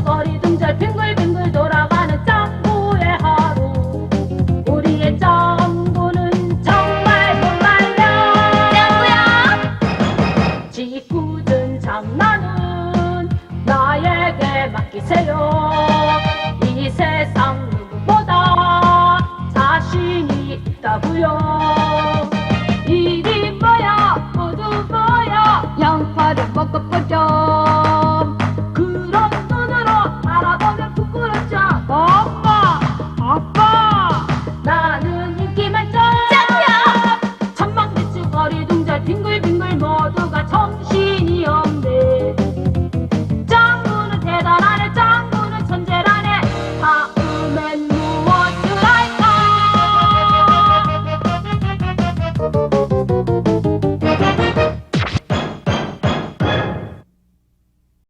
거리거리 등절 빙글빙글 돌아가는 짱구의 하루. 우리의 정부는 정말 못 말려 짱구야 짓궂은 장난은 나에게 맡기세요. 이 세상 누구보다 자신이 있다고요. Thank you.